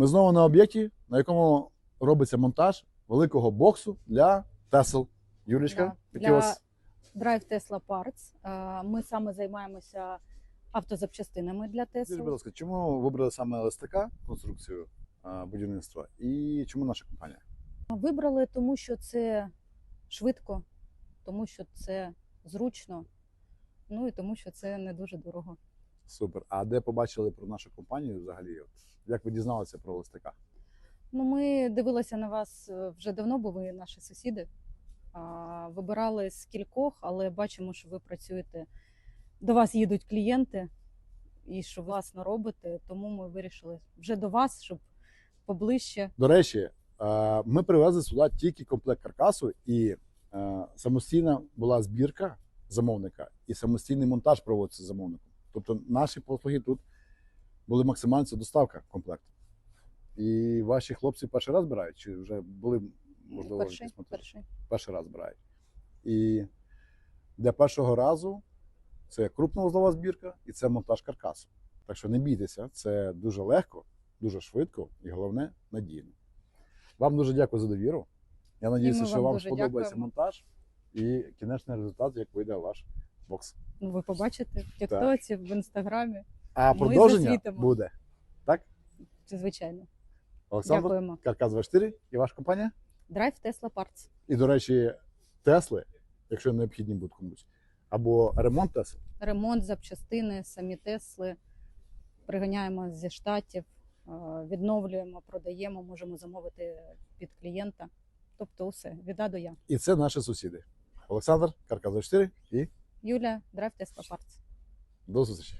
Ми знову на об'єкті, на якому робиться монтаж великого боксу для Тесл. Юлічка, які Для у вас Drive Tesla Parts. Е, Ми саме займаємося автозапчастинами для Скажіть, будь ласка, чому вибрали саме ЛСТК конструкцію будівництва і чому наша компанія? Вибрали, тому що це швидко, тому що це зручно, ну і тому що це не дуже дорого. Супер. А де побачили про нашу компанію взагалі? Як ви дізналися про ЛСТК? Ну, ми дивилися на вас е, вже давно, бо ви наші сусіди. А, Вибирали з кількох, але бачимо, що ви працюєте. До вас їдуть клієнти і що власно робите. Тому ми вирішили вже до вас, щоб поближче. До речі, е, ми привезли сюди тільки комплект каркасу, і е, самостійна була збірка замовника, і самостійний монтаж проводиться замовником. Тобто наші послуги тут були максимально це доставка комплекту. І ваші хлопці перший раз збирають, чи вже були, можливо, перший, якісь перший. перший раз збирають. І для першого разу це крупновузлова збірка і це монтаж каркасу. Так що не бійтеся, це дуже легко, дуже швидко і головне надійно. Вам дуже дякую за довіру. Я надіюся, що вам сподобається дякуємо. монтаж і кінечний результат, як вийде ваш бокс. Ну, ви побачите в Тіктоці, в інстаграмі. А Ми продовження засвітимо. буде. Так? Звичайно. Олександр, Дякуємо. Каркас 24 і ваша компанія. Drive Tesla Parts. І, до речі, Тесли, якщо необхідні будуть комусь, або ремонт Тесл. Ремонт, запчастини, самі Тесли. Приганяємо зі штатів, відновлюємо, продаємо, можемо замовити під клієнта. Тобто, усе від А до Я. І це наші сусіди. Олександр, Каркас 24 і Юля, Tesla Parts. до зустрічі.